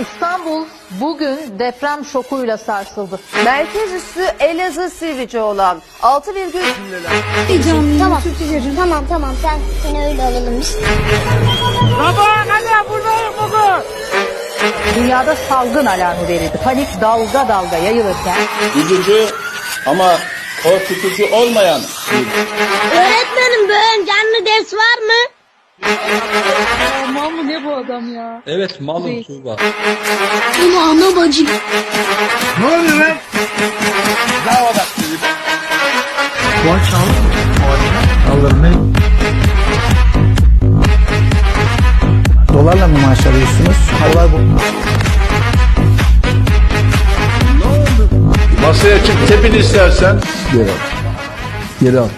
İstanbul bugün deprem şokuyla sarsıldı. Merkez üssü Elazığ Sivrice olan 6,1 Tamam. Tamam tamam sen seni öyle alalım biz. Dünyada salgın alarmı verildi. Panik dalga dalga yayılırken üzücü ama korkutucu olmayan bir Öğretmenim böyle canlı ders var mı? Evet malum Tuğba. Bunu ana bacım. Dolarla mı maaş alıyorsunuz? Dolar bu. masaya çık tepin istersen Geri al. Geri al.